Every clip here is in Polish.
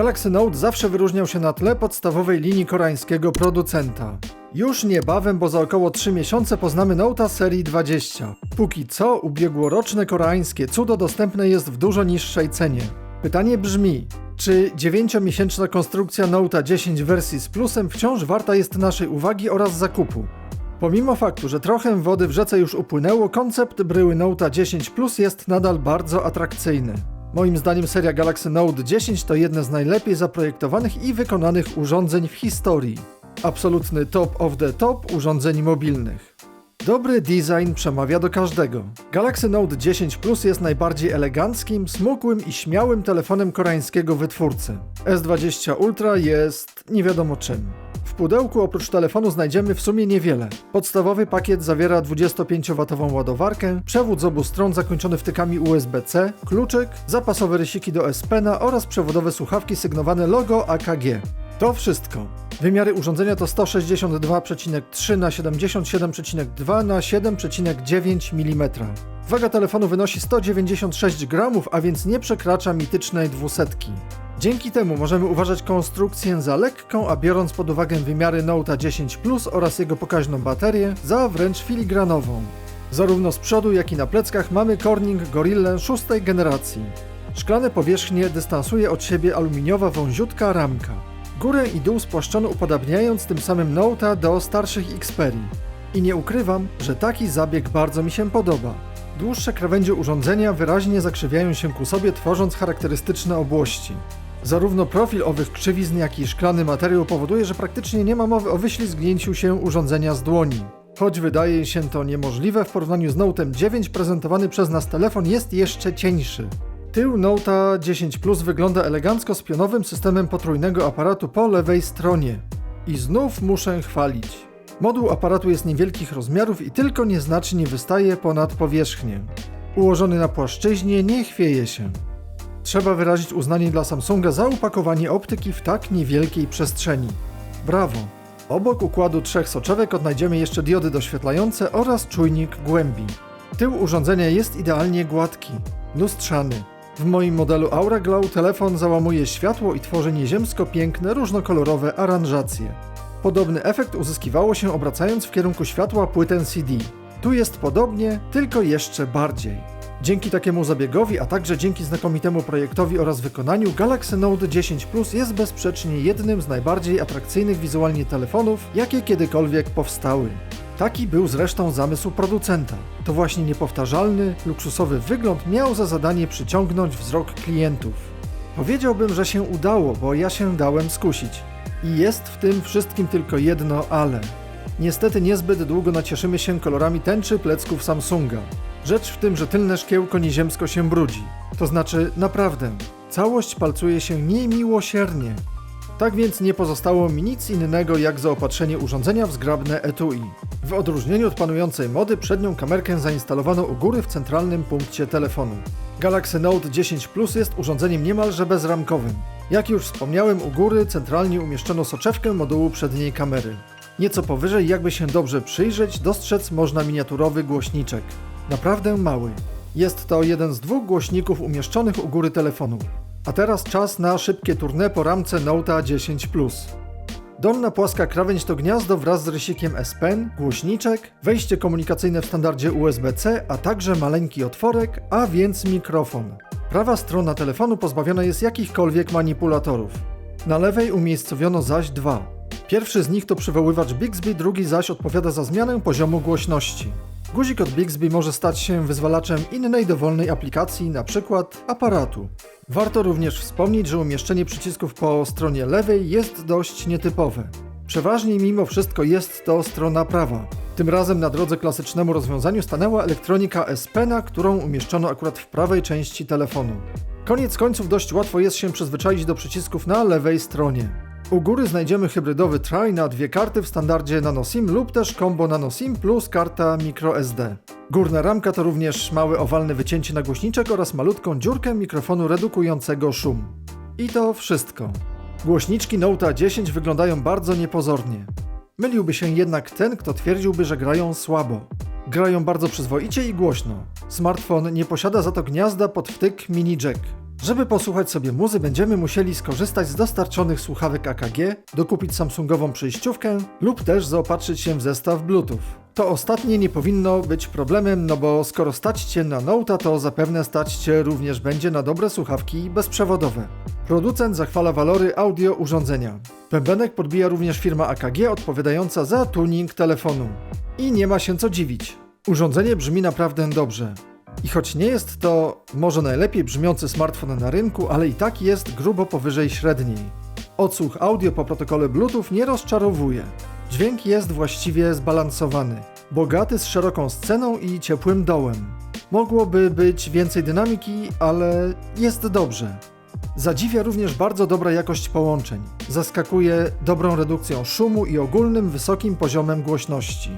Galaxy Note zawsze wyróżniał się na tle podstawowej linii koreańskiego producenta. Już niebawem, bo za około 3 miesiące poznamy Note'a serii 20. Póki co ubiegłoroczne koreańskie cudo dostępne jest w dużo niższej cenie. Pytanie brzmi, czy 9-miesięczna konstrukcja Note'a 10 wersji z plusem wciąż warta jest naszej uwagi oraz zakupu? Pomimo faktu, że trochę wody w rzece już upłynęło, koncept bryły Note'a 10 Plus jest nadal bardzo atrakcyjny. Moim zdaniem seria Galaxy Note 10 to jedne z najlepiej zaprojektowanych i wykonanych urządzeń w historii. Absolutny top of the top urządzeń mobilnych. Dobry design przemawia do każdego. Galaxy Note 10 Plus jest najbardziej eleganckim, smukłym i śmiałym telefonem koreańskiego wytwórcy. S20 Ultra jest nie wiadomo czym. Pudełku oprócz telefonu znajdziemy w sumie niewiele. Podstawowy pakiet zawiera 25W ładowarkę, przewód z obu stron zakończony wtykami USB-C, kluczyk, zapasowe rysiki do S-Pena oraz przewodowe słuchawki sygnowane logo AKG. To wszystko. Wymiary urządzenia to 162,3 na 77,2 na 7,9 mm. Waga telefonu wynosi 196 gramów, a więc nie przekracza mitycznej dwusetki. Dzięki temu możemy uważać konstrukcję za lekką, a biorąc pod uwagę wymiary Note'a 10 Plus oraz jego pokaźną baterię, za wręcz filigranową. Zarówno z przodu, jak i na pleckach mamy Corning Gorilla szóstej generacji. Szklane powierzchnie dystansuje od siebie aluminiowa wąziutka ramka. Górę i dół spłaszczono upodabniając tym samym Note'a do starszych Xperii. I nie ukrywam, że taki zabieg bardzo mi się podoba. Dłuższe krawędzie urządzenia wyraźnie zakrzywiają się ku sobie, tworząc charakterystyczne obłości. Zarówno profil owych krzywizn, jak i szklany materiał powoduje, że praktycznie nie ma mowy o wyślizgnięciu się urządzenia z dłoni. Choć wydaje się to niemożliwe, w porównaniu z Note'em 9 prezentowany przez nas telefon jest jeszcze cieńszy. Tył Note'a 10 Plus wygląda elegancko z pionowym systemem potrójnego aparatu po lewej stronie. I znów muszę chwalić. Moduł aparatu jest niewielkich rozmiarów i tylko nieznacznie wystaje ponad powierzchnię. Ułożony na płaszczyźnie nie chwieje się. Trzeba wyrazić uznanie dla Samsunga za upakowanie optyki w tak niewielkiej przestrzeni. Brawo! Obok układu trzech soczewek odnajdziemy jeszcze diody doświetlające oraz czujnik głębi. Tył urządzenia jest idealnie gładki, lustrzany. W moim modelu Aura Glow telefon załamuje światło i tworzy nieziemsko piękne, różnokolorowe aranżacje. Podobny efekt uzyskiwało się obracając w kierunku światła płytę CD. Tu jest podobnie, tylko jeszcze bardziej. Dzięki takiemu zabiegowi, a także dzięki znakomitemu projektowi oraz wykonaniu, Galaxy Note 10 Plus jest bezsprzecznie jednym z najbardziej atrakcyjnych wizualnie telefonów, jakie kiedykolwiek powstały. Taki był zresztą zamysł producenta. To właśnie niepowtarzalny, luksusowy wygląd miał za zadanie przyciągnąć wzrok klientów. Powiedziałbym, że się udało, bo ja się dałem skusić. I jest w tym wszystkim tylko jedno ale. Niestety niezbyt długo nacieszymy się kolorami tęczy plecków Samsunga. Rzecz w tym, że tylne szkiełko nieziemsko się brudzi. To znaczy, naprawdę, całość palcuje się niemiłosiernie. Tak więc nie pozostało mi nic innego jak zaopatrzenie urządzenia w zgrabne etui. W odróżnieniu od panującej mody przednią kamerkę zainstalowano u góry w centralnym punkcie telefonu. Galaxy Note 10 Plus jest urządzeniem niemalże bezramkowym. Jak już wspomniałem, u góry centralnie umieszczono soczewkę modułu przedniej kamery. Nieco powyżej, jakby się dobrze przyjrzeć, dostrzec można miniaturowy głośniczek. Naprawdę mały. Jest to jeden z dwóch głośników umieszczonych u góry telefonu. A teraz czas na szybkie tournée po ramce Note 10 Plus. Dolna płaska krawędź to gniazdo wraz z rysikiem S Pen, głośniczek, wejście komunikacyjne w standardzie USB-C, a także maleńki otworek, a więc mikrofon. Prawa strona telefonu pozbawiona jest jakichkolwiek manipulatorów. Na lewej umiejscowiono zaś dwa. Pierwszy z nich to przywoływacz Bixby, drugi zaś odpowiada za zmianę poziomu głośności. Guzik od Bixby może stać się wyzwalaczem innej dowolnej aplikacji, np. aparatu. Warto również wspomnieć, że umieszczenie przycisków po stronie lewej jest dość nietypowe. Przeważnie mimo wszystko jest to strona prawa. Tym razem na drodze klasycznemu rozwiązaniu stanęła elektronika S Pena, którą umieszczono akurat w prawej części telefonu. Koniec końców dość łatwo jest się przyzwyczaić do przycisków na lewej stronie. U góry znajdziemy hybrydowy try na dwie karty w standardzie NanoSIM lub też combo NanoSIM plus karta microSD. Górna ramka to również małe owalne wycięcie na głośniczek oraz malutką dziurkę mikrofonu redukującego szum. I to wszystko. Głośniczki Note 10 wyglądają bardzo niepozornie. Myliłby się jednak ten, kto twierdziłby, że grają słabo. Grają bardzo przyzwoicie i głośno. Smartfon nie posiada za to gniazda pod wtyk mini jack. Żeby posłuchać sobie muzy, będziemy musieli skorzystać z dostarczonych słuchawek AKG, dokupić Samsungową przejściówkę lub też zaopatrzyć się w zestaw Bluetooth. To ostatnie nie powinno być problemem, no bo skoro stać Cię na Note'a, to zapewne stać Cię również będzie na dobre słuchawki bezprzewodowe. Producent zachwala walory audio urządzenia. Bębenek podbija również firma AKG odpowiadająca za tuning telefonu. I nie ma się co dziwić. Urządzenie brzmi naprawdę dobrze. I choć nie jest to może najlepiej brzmiący smartfon na rynku, ale i tak jest grubo powyżej średniej. Odsłuch audio po protokole Bluetooth nie rozczarowuje. Dźwięk jest właściwie zbalansowany, bogaty z szeroką sceną i ciepłym dołem. Mogłoby być więcej dynamiki, ale jest dobrze. Zadziwia również bardzo dobra jakość połączeń. Zaskakuje dobrą redukcją szumu i ogólnym wysokim poziomem głośności.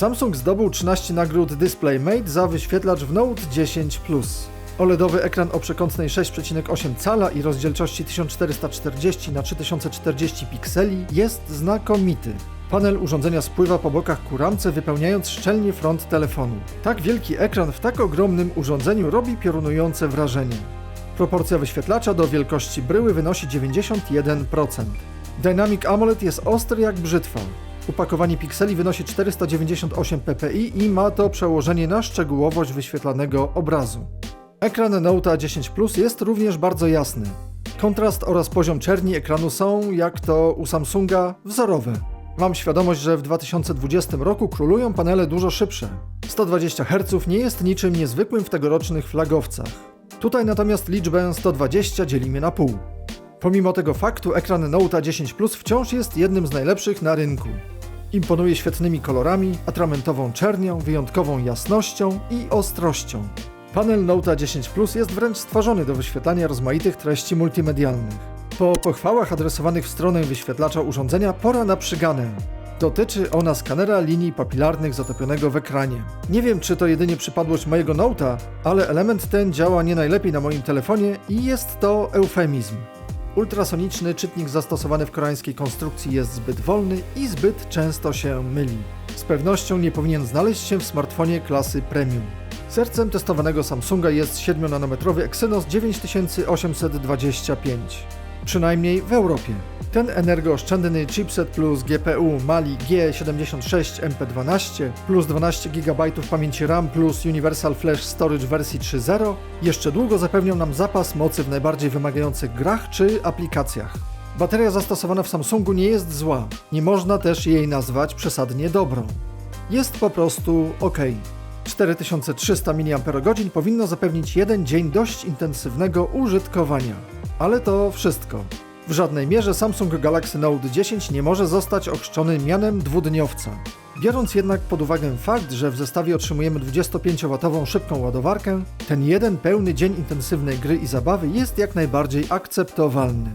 Samsung zdobył 13 nagród DisplayMate za wyświetlacz w Note 10 Plus. OLEDowy ekran o przekątnej 6,8 cala i rozdzielczości 1440 x 3040 pikseli jest znakomity. Panel urządzenia spływa po bokach ku ramce, wypełniając szczelnie front telefonu. Tak wielki ekran w tak ogromnym urządzeniu robi piorunujące wrażenie. Proporcja wyświetlacza do wielkości bryły wynosi 91%. Dynamic AMOLED jest ostry jak brzytwa. Upakowanie pikseli wynosi 498 ppi i ma to przełożenie na szczegółowość wyświetlanego obrazu. Ekran Note 10 Plus jest również bardzo jasny. Kontrast oraz poziom czerni ekranu są, jak to u Samsunga, wzorowe. Mam świadomość, że w 2020 roku królują panele dużo szybsze. 120 Hz nie jest niczym niezwykłym w tegorocznych flagowcach. Tutaj natomiast liczbę 120 dzielimy na pół. Pomimo tego faktu ekran Note 10 Plus wciąż jest jednym z najlepszych na rynku. Imponuje świetnymi kolorami, atramentową czernią, wyjątkową jasnością i ostrością. Panel Note 10 Plus jest wręcz stworzony do wyświetlania rozmaitych treści multimedialnych. Po pochwałach adresowanych w stronę wyświetlacza urządzenia pora na przyganę. Dotyczy ona skanera linii papilarnych zatopionego w ekranie. Nie wiem, czy to jedynie przypadłość mojego Note'a, ale element ten działa nie najlepiej na moim telefonie i jest to eufemizm. Ultrasoniczny czytnik zastosowany w koreańskiej konstrukcji jest zbyt wolny i zbyt często się myli. Z pewnością nie powinien znaleźć się w smartfonie klasy premium. Sercem testowanego Samsunga jest 7-nanometrowy Exynos 9825. Przynajmniej w Europie. Ten energooszczędny chipset plus GPU Mali G76 MP12 plus 12 GB pamięci RAM plus Universal Flash Storage wersji 3.0 jeszcze długo zapewnią nam zapas mocy w najbardziej wymagających grach czy aplikacjach. Bateria zastosowana w Samsungu nie jest zła, nie można też jej nazwać przesadnie dobrą. Jest po prostu ok. 4300 mAh powinno zapewnić jeden dzień dość intensywnego użytkowania. Ale to wszystko. W żadnej mierze Samsung Galaxy Note 10 nie może zostać ochrzczony mianem dwudniowca. Biorąc jednak pod uwagę fakt, że w zestawie otrzymujemy 25W szybką ładowarkę, ten jeden pełny dzień intensywnej gry i zabawy jest jak najbardziej akceptowalny.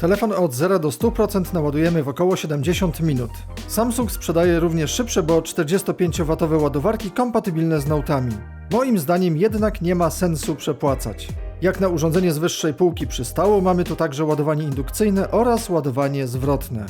Telefon od 0 do 100% naładujemy w około 70 minut. Samsung sprzedaje również szybsze, bo 45W ładowarki kompatybilne z Note'ami. Moim zdaniem jednak nie ma sensu przepłacać. Jak na urządzenie z wyższej półki przystało, mamy tu także ładowanie indukcyjne oraz ładowanie zwrotne.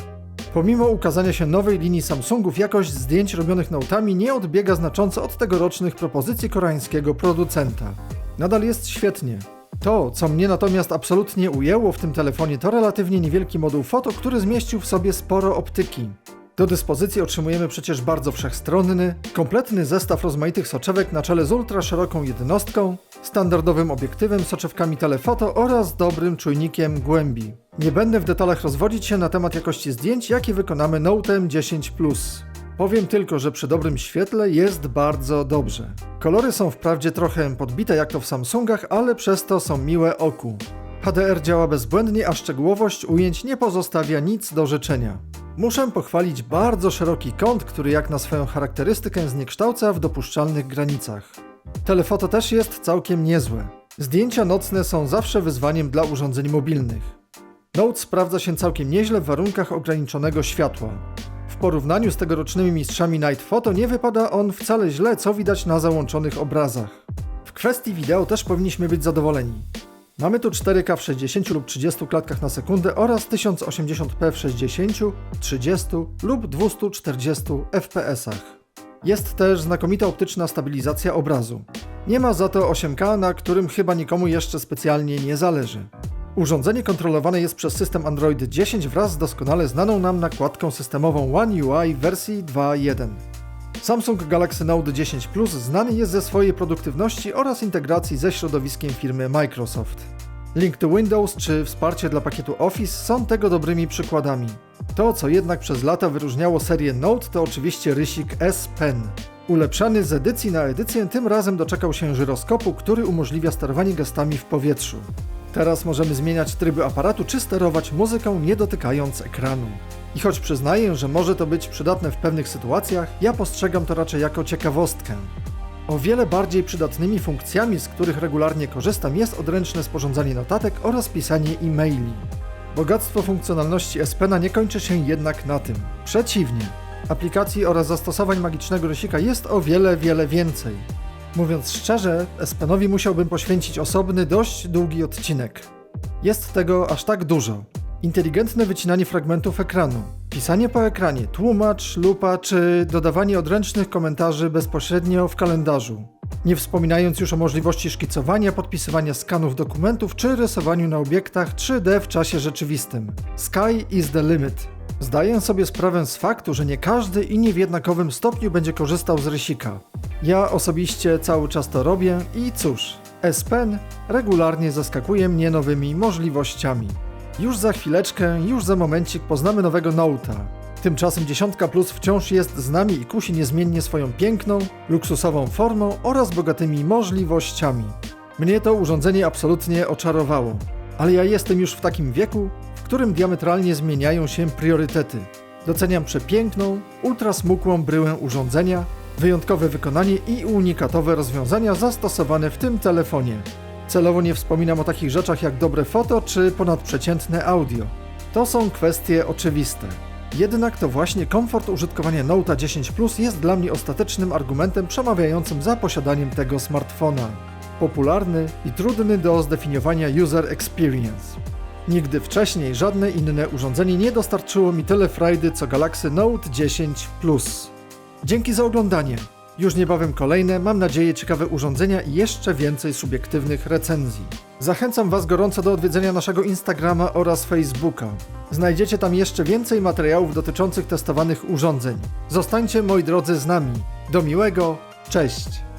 Pomimo ukazania się nowej linii Samsungów, jakość zdjęć robionych Note'ami nie odbiega znacząco od tegorocznych propozycji koreańskiego producenta. Nadal jest świetnie. To, co mnie natomiast absolutnie ujęło w tym telefonie, to relatywnie niewielki moduł foto, który zmieścił w sobie sporo optyki. Do dyspozycji otrzymujemy przecież bardzo wszechstronny, kompletny zestaw rozmaitych soczewek na czele z ultra szeroką jednostką, standardowym obiektywem, soczewkami telefoto oraz dobrym czujnikiem głębi. Nie będę w detalach rozwodzić się na temat jakości zdjęć, jakie wykonamy Note'em 10 Plus. Powiem tylko, że przy dobrym świetle jest bardzo dobrze. Kolory są wprawdzie trochę podbite jak to w Samsungach, ale przez to są miłe oku. HDR działa bezbłędnie, a szczegółowość ujęć nie pozostawia nic do życzenia. Muszę pochwalić bardzo szeroki kąt, który jak na swoją charakterystykę zniekształca w dopuszczalnych granicach. Telefoto też jest całkiem niezłe. Zdjęcia nocne są zawsze wyzwaniem dla urządzeń mobilnych. Note sprawdza się całkiem nieźle w warunkach ograniczonego światła. Porównaniu z tegorocznymi mistrzami Night Photo nie wypada on wcale źle, co widać na załączonych obrazach. W kwestii wideo też powinniśmy być zadowoleni. Mamy tu 4K w 60 lub 30 klatkach na sekundę oraz 1080p w 60, 30 lub 240 fps. Jest też znakomita optyczna stabilizacja obrazu. Nie ma za to 8K, na którym chyba nikomu jeszcze specjalnie nie zależy. Urządzenie kontrolowane jest przez system Android 10 wraz z doskonale znaną nam nakładką systemową One UI wersji 2.1. Samsung Galaxy Note 10 Plus znany jest ze swojej produktywności oraz integracji ze środowiskiem firmy Microsoft. Link to Windows czy wsparcie dla pakietu Office są tego dobrymi przykładami. To, co jednak przez lata wyróżniało serię Note, to oczywiście rysik S Pen. Ulepszany z edycji na edycję, tym razem doczekał się żyroskopu, który umożliwia sterowanie gestami w powietrzu. Teraz możemy zmieniać tryby aparatu czy sterować muzyką nie dotykając ekranu. I choć przyznaję, że może to być przydatne w pewnych sytuacjach, ja postrzegam to raczej jako ciekawostkę. O wiele bardziej przydatnymi funkcjami, z których regularnie korzystam, jest odręczne sporządzanie notatek oraz pisanie e-maili. Bogactwo funkcjonalności S Pena nie kończy się jednak na tym. Przeciwnie, aplikacji oraz zastosowań magicznego rysika jest o wiele, wiele więcej. Mówiąc szczerze, S Penowi musiałbym poświęcić osobny, dość długi odcinek. Jest tego aż tak dużo. Inteligentne wycinanie fragmentów ekranu, pisanie po ekranie, tłumacz, lupa czy dodawanie odręcznych komentarzy bezpośrednio w kalendarzu. Nie wspominając już o możliwości szkicowania, podpisywania skanów dokumentów czy rysowaniu na obiektach 3D w czasie rzeczywistym. Sky is the limit. Zdaję sobie sprawę z faktu, że nie każdy i nie w jednakowym stopniu będzie korzystał z rysika. Ja osobiście cały czas to robię i cóż, S Pen regularnie zaskakuje mnie nowymi możliwościami. Już za chwileczkę, już za momencik poznamy nowego Note'a. Tymczasem dziesiątka plus wciąż jest z nami i kusi niezmiennie swoją piękną, luksusową formą oraz bogatymi możliwościami. Mnie to urządzenie absolutnie oczarowało, ale ja jestem już w takim wieku, w którym diametralnie zmieniają się priorytety. Doceniam przepiękną, ultrasmukłą bryłę urządzenia, wyjątkowe wykonanie i unikatowe rozwiązania zastosowane w tym telefonie. Celowo nie wspominam o takich rzeczach jak dobre foto czy ponadprzeciętne audio. To są kwestie oczywiste. Jednak to właśnie komfort użytkowania Note 10 Plus jest dla mnie ostatecznym argumentem przemawiającym za posiadaniem tego smartfona. Popularny i trudny do zdefiniowania user experience. Nigdy wcześniej żadne inne urządzenie nie dostarczyło mi tyle frajdy co Galaxy Note 10 Plus. Dzięki za oglądanie. Już niebawem kolejne, mam nadzieję, ciekawe urządzenia i jeszcze więcej subiektywnych recenzji. Zachęcam Was gorąco do odwiedzenia naszego Instagrama oraz Facebooka. Znajdziecie tam jeszcze więcej materiałów dotyczących testowanych urządzeń. Zostańcie, moi drodzy, z nami. Do miłego, cześć!